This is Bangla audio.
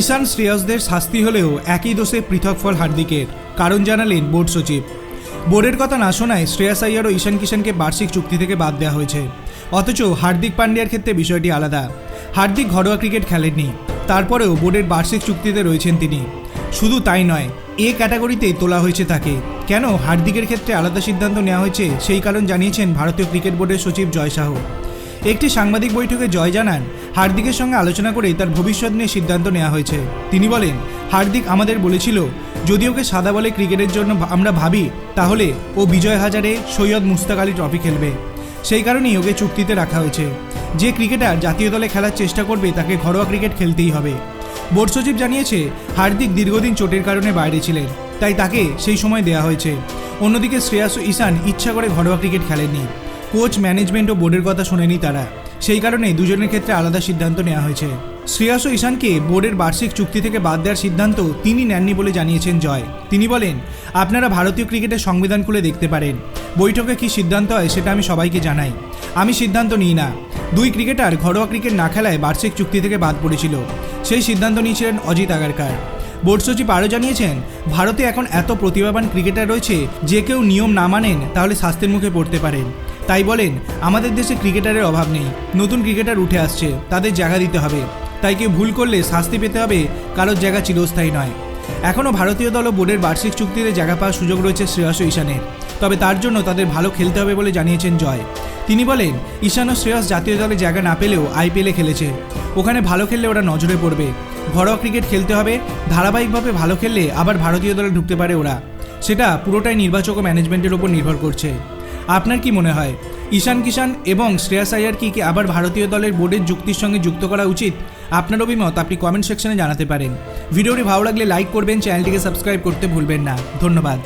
ঈশান শ্রেয়সদের শাস্তি হলেও একই দোষে পৃথক ফল হার্দিকের, কারণ জানালেন বোর্ড সচিব। বোর্ডের কথা না শোনায় শ্রেয়াস আইয়ার ও ঈশান কিষানকে বার্ষিক চুক্তি থেকে বাদ দেওয়া হয়েছে। অথচ হার্দিক পান্ডিয়ার ক্ষেত্রে বিষয়টি আলাদা। হার্দিক ঘরোয়া ক্রিকেট খেলেননি। তারপরেও বোর্ডের বার্ষিক চুক্তিতে রয়েছেন তিনি। শুধু তাই নয়, এ ক্যাটাগরিতেই তোলা হয়েছে তাকে। কেন হার্দিকের ক্ষেত্রে আলাদা সিদ্ধান্ত নেওয়া হয়েছে, সেই কারণ জানিয়েছেন ভারতীয় ক্রিকেট বোর্ডের সচিব জয় শাহ একটি সাংবাদিক বৈঠকে জয় জানান হার্দিকের সঙ্গে আলোচনা করে তার ভবিষ্যৎ নিয়ে সিদ্ধান্ত নেওয়া হয়েছে। তিনি বলেন, হার্দিক আমাদের বলেছিল, যদি ওকে সাদা বলে ক্রিকেটের জন্য আমরা ভাবি, তাহলে ও বিজয় হাজারে সৈয়দ মুস্তাক আলী ট্রফি খেলবে। সেই কারণেই ওকে চুক্তিতে রাখা হয়েছে। যে ক্রিকেটার জাতীয় দলে খেলার চেষ্টা করবে, তাকে ঘরোয়া ক্রিকেট খেলতেই হবে। বোর্ড সচিব জানিয়েছে, হার্দিক দীর্ঘদিন চোটের কারণে বাইরে ছিলেন, তাই তাকে সেই সময় দেওয়া হয়েছে। অন্যদিকে শ্রেয়াস ও ইচ্ছা করে ঘরোয়া ক্রিকেট খেলেননি। কোচ, ম্যানেজমেন্ট ও বোর্ডের কথা শোনেনি তারা। সেই কারণে দুজনের ক্ষেত্রে আলাদা সিদ্ধান্ত নেওয়া হয়েছে। শ্রেয়াস ও ঈশানকে বোর্ডের বার্ষিক চুক্তি থেকে বাদ দেওয়ার সিদ্ধান্ত তিনি নেননি বলে জানিয়েছেন জয়। তিনি বলেন, আপনারা ভারতীয় ক্রিকেটের সংবিধান খুলে দেখতে পারেন। বৈঠকে কী সিদ্ধান্ত হয় সেটা আমি সবাইকে জানাই। আমি সিদ্ধান্ত নিই না। দুই ক্রিকেটার ঘরোয়া ক্রিকেট না খেলায় বার্ষিক চুক্তি থেকে বাদ পড়েছিল। সেই সিদ্ধান্ত নিয়েছিলেন অজিত আগারকার। বোর্ড সচিব আরও জানিয়েছেন, ভারতে এখন এত প্রতিভাবান ক্রিকেটার রয়েছে যে কেউ নিয়ম না মানেন তাহলে শাস্তির মুখে পড়তে পারেন। তাই বলেন, আমাদের দেশে ক্রিকেটারের অভাব নেই। নতুন ক্রিকেটার উঠে আসছে, তাদের জায়গা দিতে হবে। তাই কেউ ভুল করলে শাস্তি পেতে হবে, কারোর জায়গা চিরস্থায়ী নয়। এখনও ভারতীয় দল ও বোর্ডের বার্ষিক চুক্তিতে জায়গা পাওয়ার সুযোগ রয়েছে শ্রেয়স ঈশানের। তবে তার জন্য তাদের ভালো খেলতে হবে বলে জানিয়েছেন জয়। তিনি বলেন, ঈশান ও শ্রেয়স জাতীয় দলে জায়গা না পেলেও আইপিএলে খেলেছে। ওখানে ভালো খেললে ওরা নজরে পড়বে। ঘরোয়া ক্রিকেট খেলতে হবে, ধারাবাহিকভাবে ভালো খেললে আবার ভারতীয় দলে ঢুকতে পারে ওরা। সেটা পুরোটাই নির্বাচক ও ম্যানেজমেন্টের উপর নির্ভর করছে। আপনার কি মনে হয়? ঈশান কিষান এবং শ্রেয়াস আয়ার কি কি আবার ভারতীয় দলের বোর্ডের যুক্তির সঙ্গে যুক্ত করা উচিত? আপনার অভিমত আপনি কমেন্ট সেকশনে জানাতে পারেন। ভিডিওটি ভালো লাগলে লাইক করবেন চ্যানেলটিকে সাবস্ক্রাইব করতে ভুলবেন না। ধন্যবাদ।